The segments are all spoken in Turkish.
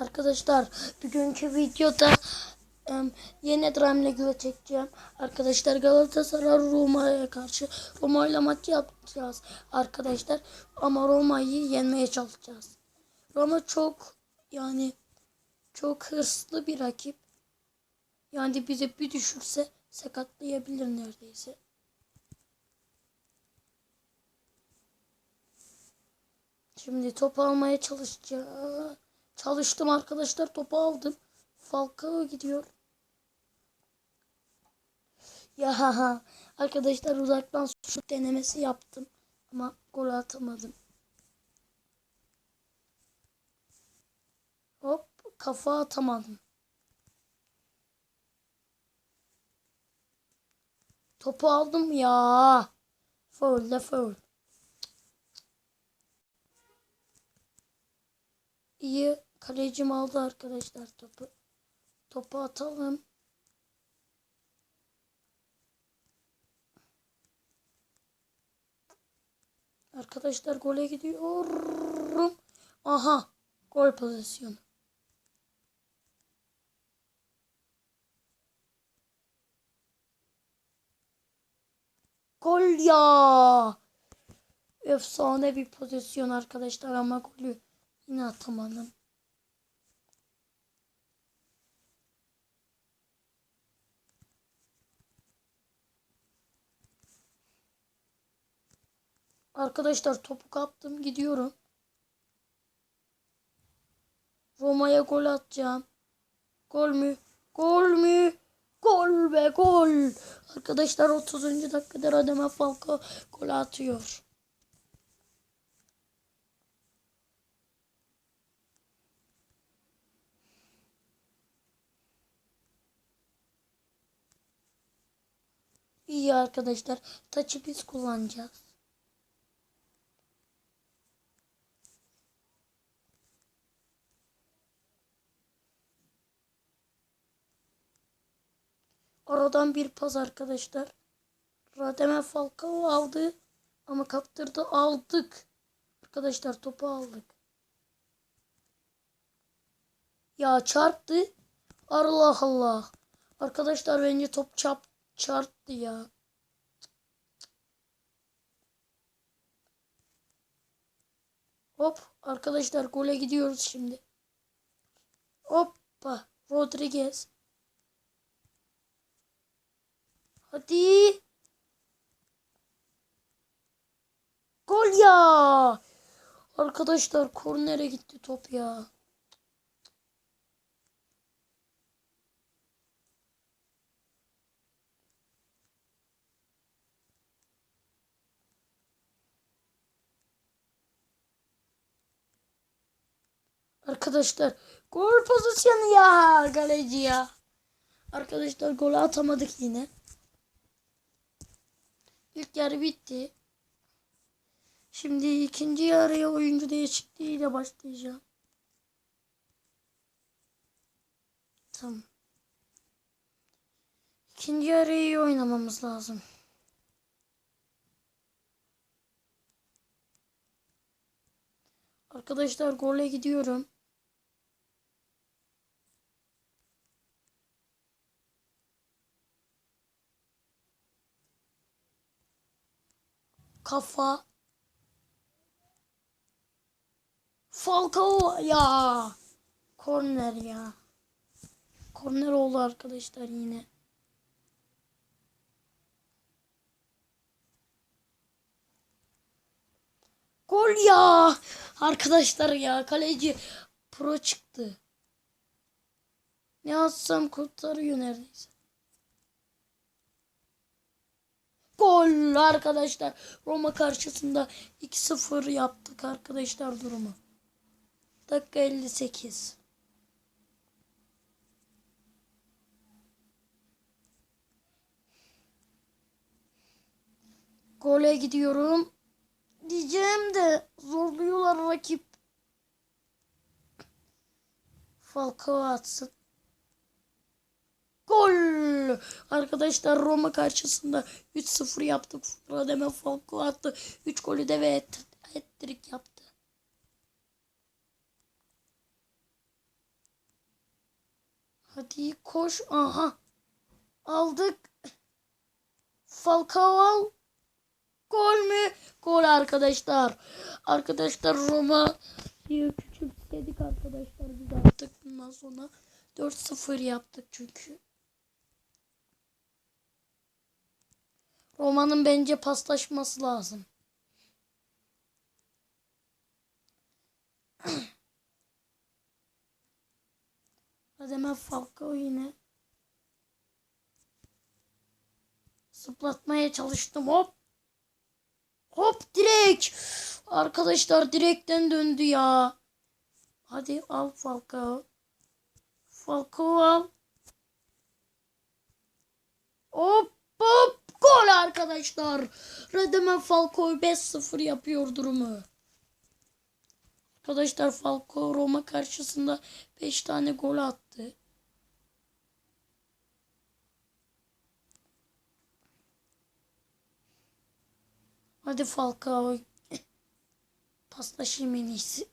Arkadaşlar bugünkü videoda em, yeni Dremle güve çekeceğim. Arkadaşlar Galatasaray Roma'ya karşı Roma ile maç yapacağız arkadaşlar. Ama Roma'yı yenmeye çalışacağız. Roma çok yani çok hırslı bir rakip. Yani bize bir düşürse sakatlayabilir neredeyse. Şimdi topu almaya çalışacağım. Çalıştım arkadaşlar topu aldım. Falcao gidiyor. Ya arkadaşlar uzaktan şut denemesi yaptım ama gol atamadım. Hop kafa atamadım. Topu aldım ya. Foul de foul. İyi kalecim aldı arkadaşlar topu. Topu atalım. Arkadaşlar gole gidiyorum. Aha gol pozisyonu. Gol ya. Efsane bir pozisyon arkadaşlar ama golü yine atamadım. Arkadaşlar topu kaptım gidiyorum. Roma'ya gol atacağım. Gol mü? Gol mü? Gol be gol. Arkadaşlar 30. dakikada Radamel Falcao gol atıyor. İyi arkadaşlar. Taçı biz kullanacağız. Aradan bir pas arkadaşlar. Radamel Falcao aldı. Ama kaptırdı aldık. Arkadaşlar topu aldık. Ya çarptı. Allah Allah. Arkadaşlar bence top çarp çarptı ya. Hop arkadaşlar gole gidiyoruz şimdi. Hoppa Rodriguez. Hadi. Gol ya. Arkadaşlar kornere gitti top ya. Arkadaşlar gol pozisyonu ya kaleci ya. Arkadaşlar golü atamadık yine. İlk yarı bitti. Şimdi ikinci yarıya oyuncu değişikliğiyle başlayacağım. Tamam. İkinci yarıyı iyi oynamamız lazım. Arkadaşlar gole gidiyorum. Kafa. Falcao ya. Korner ya. Korner oldu arkadaşlar yine. Gol ya. Arkadaşlar ya kaleci pro çıktı. Ne atsam kurtarıyor neredeyse. Gol arkadaşlar. Roma karşısında 2-0 yaptık arkadaşlar durumu. Dakika 58. Gole gidiyorum. Diyeceğim de zorluyorlar rakip. Falcao atsın. Gol! Arkadaşlar Roma karşısında 3-0 yaptık. Radamel Falcao attı. 3 golü de ve hat-trick yaptı. Hadi koş. Aha. Aldık. Falcao al. Gol mü? Gol arkadaşlar. Arkadaşlar Roma'yı küçümsedik arkadaşlar biz artık bundan sonra 4-0 yaptık çünkü. Roma'nın bence paslaşması lazım. Hadi hemen Falcao yine. Zıplatmaya çalıştım hop. Hop direkt. Arkadaşlar direkten döndü ya. Hadi al Falcao. Falcao al. Hop hop. Gol arkadaşlar. Radamel Falcao 5-0 yapıyor durumu. Arkadaşlar Falcao Roma karşısında 5 tane gol attı. Hadi Falcao. Paslaşayım en iyisi.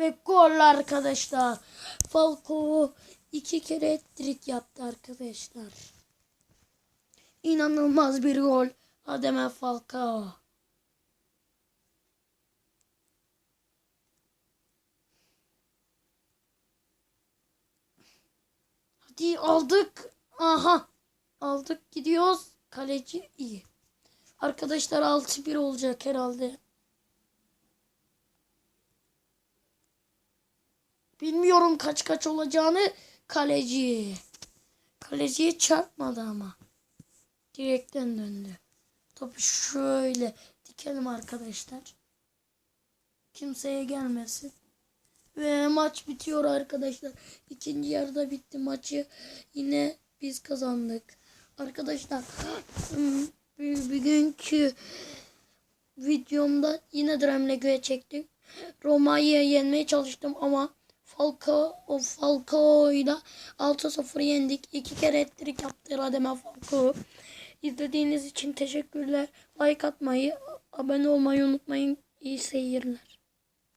Ve gol arkadaşlar. Falcao iki kere ettirik yaptı arkadaşlar. İnanılmaz bir gol. Adem Falcao. Hadi aldık. Aha. Aldık gidiyoruz. Kaleci iyi. Arkadaşlar 6-1 olacak herhalde. Bilmiyorum kaç kaç olacağını. Kaleci. Kaleciye çarpmadı ama. Direkten döndü. Topu şöyle dikelim arkadaşlar. Kimseye gelmesin. Ve maç bitiyor arkadaşlar. İkinci yarıda bitti maçı. Yine biz kazandık. Arkadaşlar bugünkü videomda yine Dremlego'ya çektik. Roma'yı yenmeye çalıştım ama Falcao, o Falcao'yla 6-0 yendik. İki kere ettirik yaptı Radamel Falcao. İzlediğiniz için teşekkürler. Like atmayı, abone olmayı unutmayın. İyi seyirler.